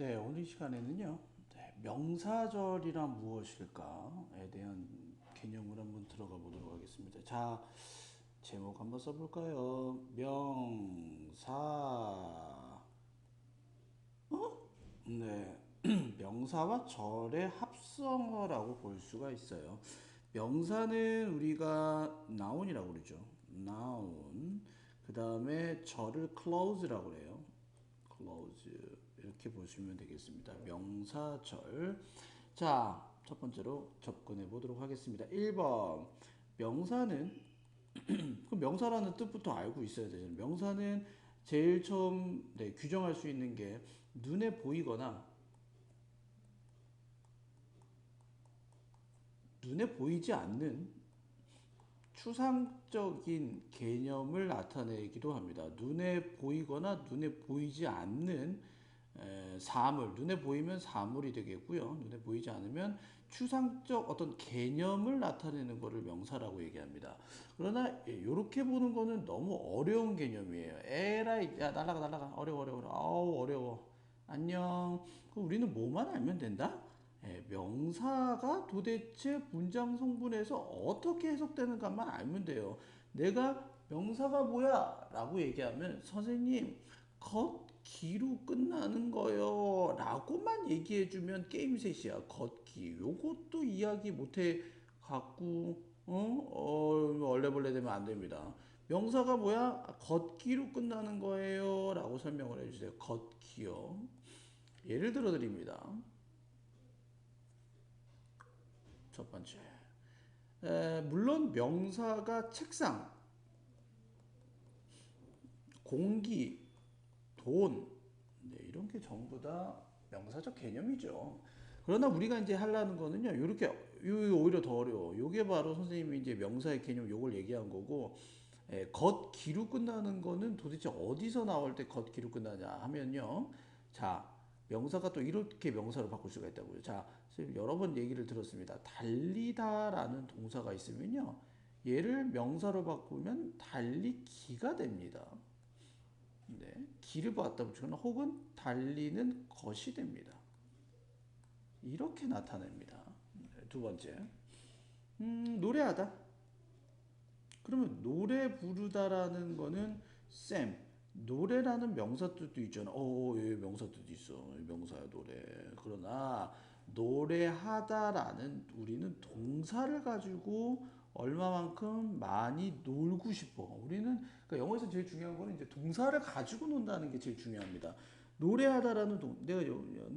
네, 오늘 이 시간에는요, 네, 명사절이란 무엇일까에 대한 개념을 한번 들어가 보도록 하겠습니다. 자, 제목 한번 써볼까요? 명사, 어? 네, 명사와 절의 합성어라고 볼 수가 있어요. 명사는 우리가 noun이라고 그러죠. noun. 그 다음에 절을 clause라고 그래요. close 이렇게 보시면 되겠습니다. 명사절. 자, 첫 번째로 접근해 보도록 하겠습니다. 1번. 명사는 그 명사라는 뜻부터 알고 있어야 되잖아요. 명사는 제일 처음 네, 규정할 수 있는 게 눈에 보이거나 눈에 보이지 않는 추상적인 개념을 나타내기도 합니다. 눈에 보이거나 눈에 보이지 않는 에, 사물, 눈에 보이면 사물이 되겠고요. 눈에 보이지 않으면 추상적 어떤 개념을 나타내는 것을 명사라고 얘기합니다. 그러나 이렇게 보는 거는 너무 어려운 개념이에요. 에라이, 야 날라가 날라가 어려워 어려워 아우 어려워. 안녕. 우리는 뭐만 알면 된다? 예, 명사가 도대체 문장 성분에서 어떻게 해석되는가만 알면 돼요. 내가 명사가 뭐야? 라고 얘기하면 선생님 걷기로 끝나는 거요 라고만 얘기해주면 게임 셋이야. 걷기. 요것도 이야기 못해 갖고 어? 어, 얼레벌레 되면 안 됩니다. 명사가 뭐야? 걷기로 끝나는 거예요. 라고 설명을 해주세요. 걷기요. 예를 들어 드립니다. 첫 번째. 에, 물론 명사가 책상, 공기, 돈, 네, 이런 게 전부 다 명사적 개념이죠. 그러나 우리가 이제 하려는 거는요, 이렇게, 요 오히려 더 어려워. 요게 바로 선생님이 이제 명사의 개념 요걸 얘기한 거고, 에, 겉기로 끝나는 거는 도대체 어디서 나올 때 겉기로 끝나냐 하면요. 자, 명사가 또 이렇게 명사로 바꿀 수가 있다고요. 자, 선생님 여러 번 얘기를 들었습니다. 달리다라는 동사가 있으면요. 얘를 명사로 바꾸면 달리기가 됩니다. 네, 기를 봤다 붙이거나 혹은 달리는 것이 됩니다. 이렇게 나타냅니다. 네, 두 번째, 음, 노래하다. 그러면 노래 부르다라는 거는 쌤, 노래라는 명사 뜻도 있잖아. 어, 예, 명사 뜻 있어. 명사야 노래. 그러나 노래하다라는 우리는 동사를 가지고 얼마만큼 많이 놀고 싶어. 우리는 그러니까 영어에서 제일 중요한 거는 이제 동사를 가지고 논다는 게 제일 중요합니다. 노래하다라는 동 내가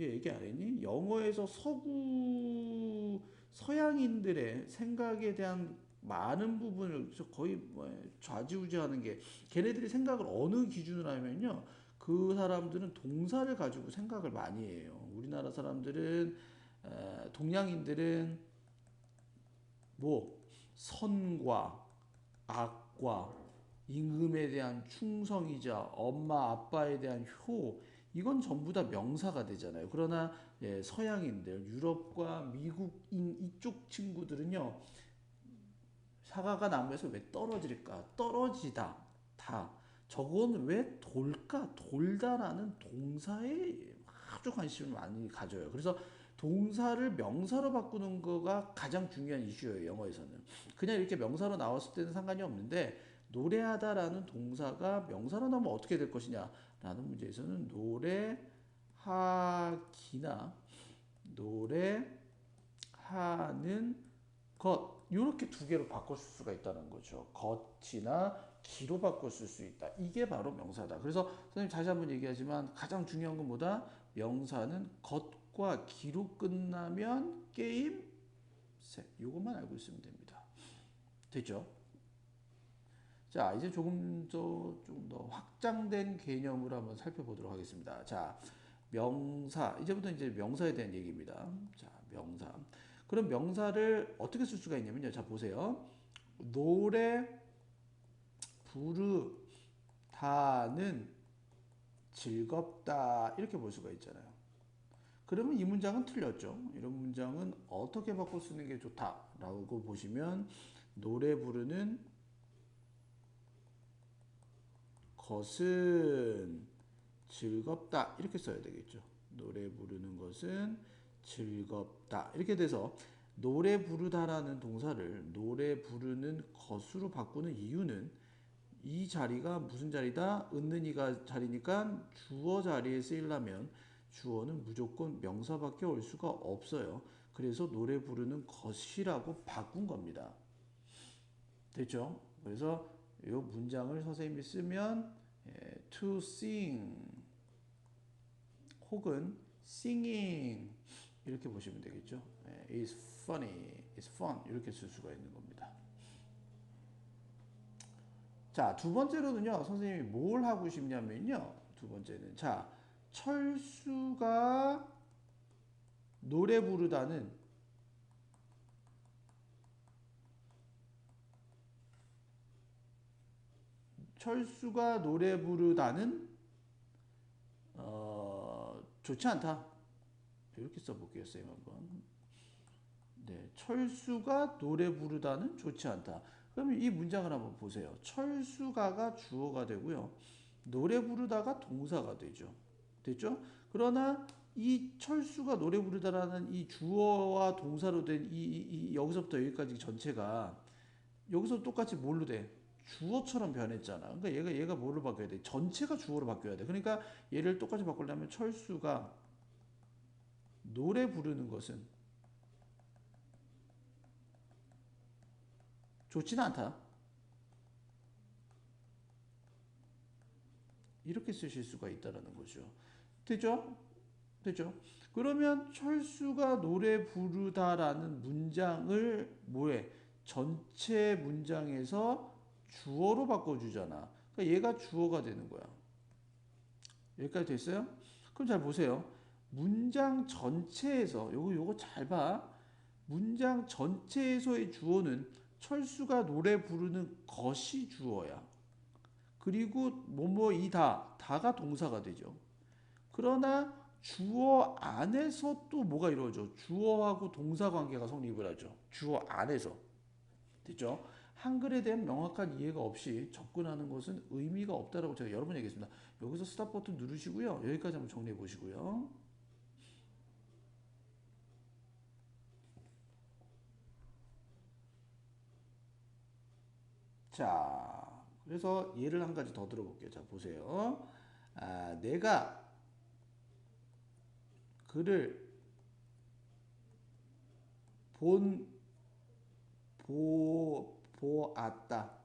얘기 안 했니? 영어에서 서구 서양인들의 생각에 대한 많은 부분을 거의 뭐 좌지우지하는 게 걔네들이 생각을 어느 기준으로 하면요. 그 사람들은 동사를 가지고 생각을 많이 해요. 우리나라 사람들은 동양인들은 뭐 선과 악과 임금에 대한 충성이자 엄마 아빠에 대한 효 이건 전부 다 명사가 되잖아요. 그러나 예, 서양인들 유럽과 미국인 이쪽 친구들은요 사과가 나무에서 왜 떨어질까? 떨어지다. 다. 저건 왜 돌까? 돌다라는 동사에 아주 관심을 많이 가져요. 그래서 동사를 명사로 바꾸는 거가 가장 중요한 이슈예요. 영어에서는. 그냥 이렇게 명사로 나왔을 때는 상관이 없는데 노래하다라는 동사가 명사로 나오면 어떻게 될 것이냐 라는 문제에서는 노래하기나 노래하는 것 이렇게 두 개로 바꿀 수가 있다는 거죠. 겉이나 기로 바꿀 수 있다. 이게 바로 명사다. 그래서 선생님 다시 한번 얘기하지만 가장 중요한 건 뭐다? 명사는 겉 과 기로 끝나면 게임 셋. 이것만 알고 있으면 됩니다. 됐죠? 자, 이제 조금 더, 좀 더 확장된 개념으로 한번 살펴보도록 하겠습니다. 자, 명사. 이제부터 이제 명사에 대한 얘기입니다. 자, 명사. 그럼 명사를 어떻게 쓸 수가 있냐면요. 자, 보세요. 노래 부르다는 즐겁다. 이렇게 볼 수가 있잖아요. 그러면 이 문장은 틀렸죠. 이런 문장은 어떻게 바꿔 쓰는 게 좋다라고 보시면 노래 부르는 것은 즐겁다 이렇게 써야 되겠죠. 노래 부르는 것은 즐겁다 이렇게 돼서 노래 부르다라는 동사를 노래 부르는 것으로 바꾸는 이유는 이 자리가 무슨 자리다? 은는이가 자리니까 주어 자리에 쓰이려면 주어는 무조건 명사밖에 올 수가 없어요. 그래서 노래 부르는 것이라고 바꾼 겁니다. 됐죠? 그래서 이 문장을 선생님이 쓰면 예, to sing 혹은 singing 이렇게 보시면 되겠죠. 예, It's funny, it's fun 이렇게 쓸 수가 있는 겁니다. 자, 두 번째로는요, 선생님이 뭘 하고 싶냐면요, 두 번째는 자, 철수가 노래 부르다는 철수가 노래 부르다는 어, 좋지 않다. 이렇게 써볼게요, 쌤 한번. 네, 철수가 노래 부르다는 좋지 않다. 그러면 이 문장을 한번 보세요. 철수가가 주어가 되고요. 노래 부르다가 동사가 되죠. 됐죠? 그러나 이 철수가 노래 부르다라는 이 주어와 동사로 된 이, 이, 이 여기서부터 여기까지 전체가 여기서 똑같이 뭘로 돼? 주어처럼 변했잖아. 그러니까 얘가 얘가 뭐로 바뀌어야 돼? 전체가 주어로 바뀌어야 돼. 그러니까 얘를 똑같이 바꾸려면 철수가 노래 부르는 것은 좋지는 않다. 이렇게 쓰실 수가 있다라는 거죠. 됐죠? 됐죠? 그러면 철수가 노래 부르다라는 문장을 뭐해? 전체 문장에서 주어로 바꿔주잖아. 그러니까 얘가 주어가 되는 거야. 여기까지 됐어요? 그럼 잘 보세요. 문장 전체에서 요거 요거 잘 봐. 문장 전체에서의 주어는 철수가 노래 부르는 것이 주어야. 그리고 뭐뭐 이다 다가 동사가 되죠. 그러나 주어 안에서 또 뭐가 이루어져? 주어하고 동사 관계가 성립을 하죠. 주어 안에서. 됐죠? 한글에 대한 명확한 이해가 없이 접근하는 것은 의미가 없다라고 제가 여러 번 얘기했습니다. 여기서 스탑 버튼 누르시고요. 여기까지 한번 정리해 보시고요. 자, 그래서 예를 한 가지 더 들어볼게요. 자, 보세요. 아, 내가 그를 본, 보, 보았다.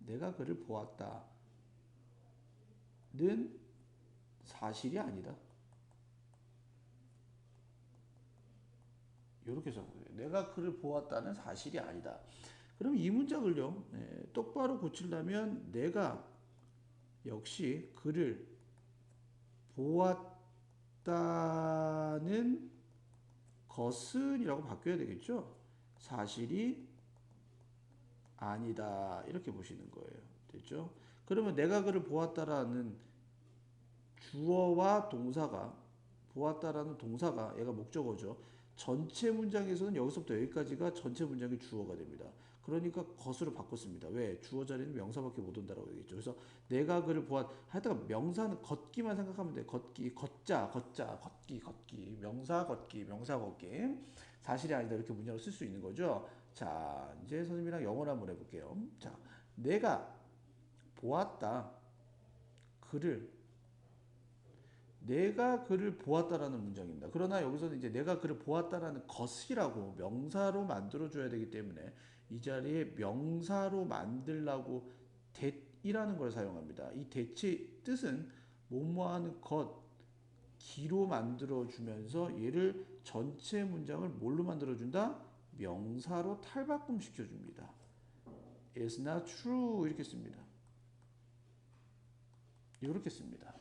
내가 그를 보았다. 는 사실이 아니다. 이렇게 써보세요. 내가 그를 보았다는 사실이 아니다. 그럼 이 문장을요, 예, 똑바로 고치려면 내가 역시 그를 보았 다는 것은이라고 바뀌어야 되겠죠. 사실이 아니다 이렇게 보시는 거예요. 됐죠? 그러면 내가 그를 보았다라는 주어와 동사가 보았다라는 동사가 얘가 목적어죠. 전체 문장에서는 여기서부터 여기까지가 전체 문장의 주어가 됩니다. 그러니까 것으로 바꿨습니다. 왜? 주어 자리는 명사밖에 못 온다라고 얘기했죠. 그래서 내가 그를 보았 하여튼 명사는 걷기만 생각하면 돼. 걷기, 걷자, 걷자, 걷기, 걷기, 명사 걷기, 명사 걷기. 사실이 아니다 이렇게 문장을 쓸 수 있는 거죠. 자, 이제 선생님이랑 영어를 한번 해볼게요. 자, 내가 보았다. 그를 내가 그를 보았다라는 문장입니다. 그러나 여기서는 이제 내가 그를 보았다라는 것이라고 명사로 만들어 줘야 되기 때문에 이 자리에 명사로 만들라고 that이라는 걸 사용합니다. 이 that의 뜻은 뭐뭐하는 것 기로 만들어 주면서 얘를 전체 문장을 뭘로 만들어 준다? 명사로 탈바꿈 시켜 줍니다. It's not true 이렇게 씁니다. 이렇게 씁니다.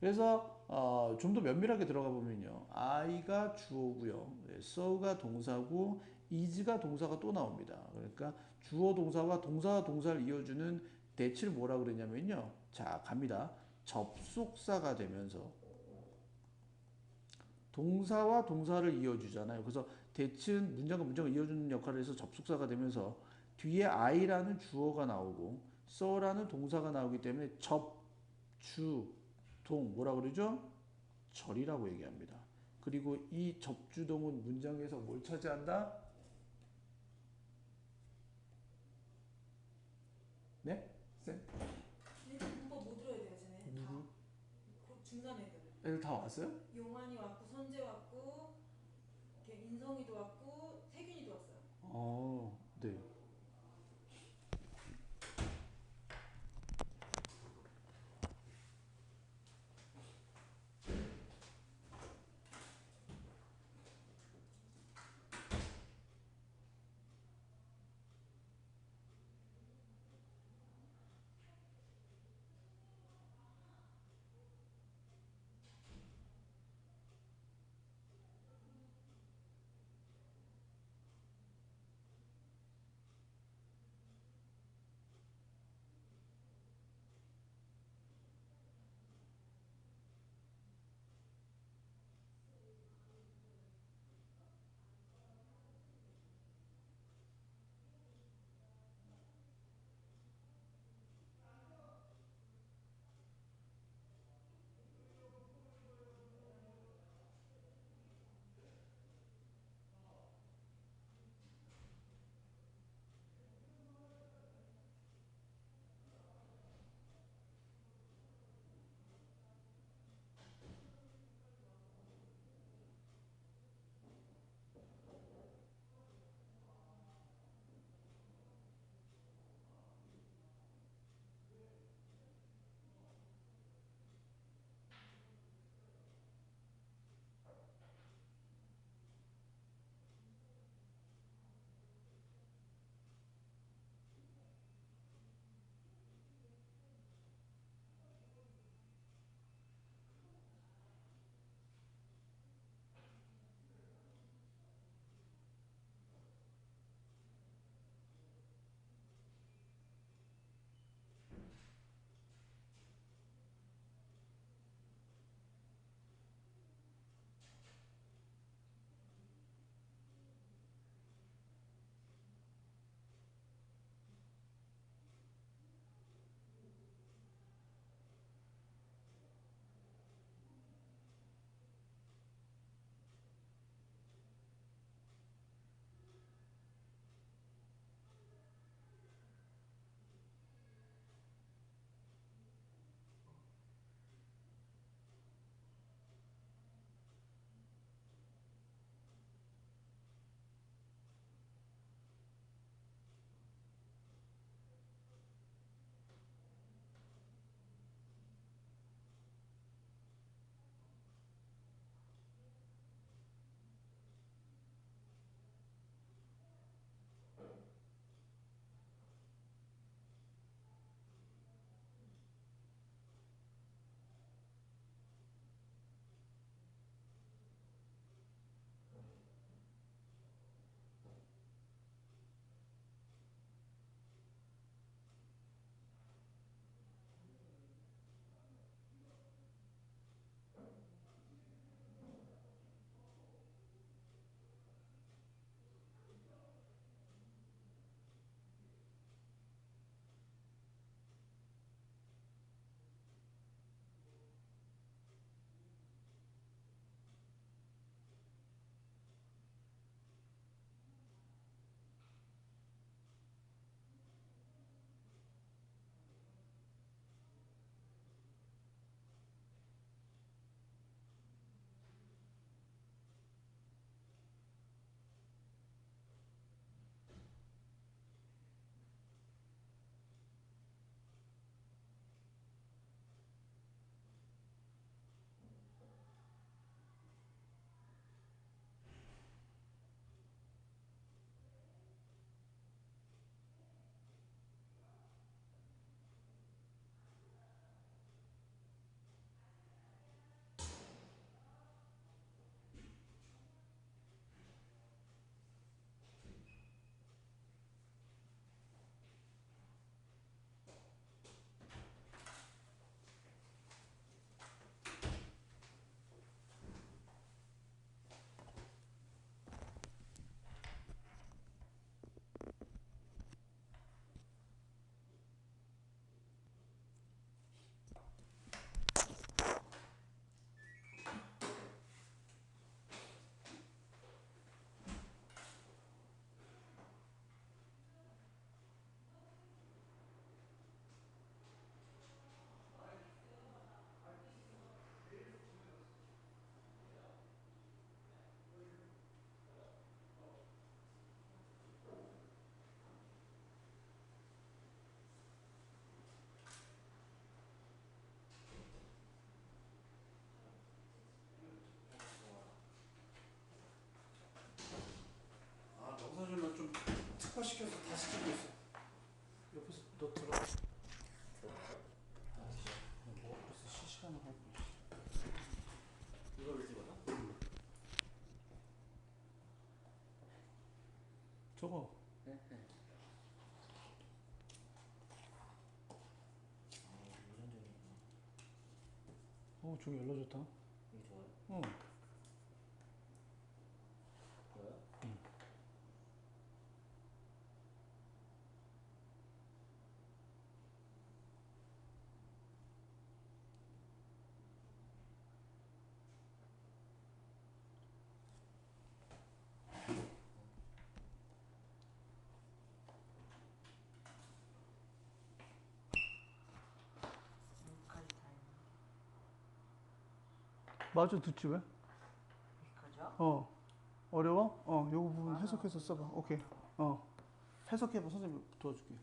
그래서 어, 좀 더 면밀하게 들어가 보면요. I가 주어고요. 네, so가 동사고 is가 동사가 또 나옵니다. 그러니까 주어 동사와 동사와 동사를 이어주는 대치를 뭐라 그랬냐면요. 자, 갑니다. 접속사가 되면서 동사와 동사를 이어주잖아요. 그래서 대치는 문장과 문장을 이어주는 역할을 해서 접속사가 되면서 뒤에 I라는 주어가 나오고 so라는 동사가 나오기 때문에 접, 주, 동 뭐라 그러죠? 절이라고 얘기합니다. 그리고 이 접주동은 문장에서 뭘 차지한다? 네? 쌤? 문법 못 들어야 돼요, 쟤네. 다. 누구? 그 중간 애들. 애들 다 왔어요? 용환이 왔고 선재 왔고 이렇게 인성이도 왔고 세균이도 왔어요. 어, 또 들어. 뭐 앞에서 실시간으로 하고 있어. 이걸 찍어놔? 응. 저거. 네, 네. 어, 저기 연락 좋다. 이게 좋아요? 어. 마저 듣지 왜? 여기까지요? 어 어려워? 어 요거 부분 맞아. 해석해서 써봐 오케이 어 해석해봐 선생님 도와줄게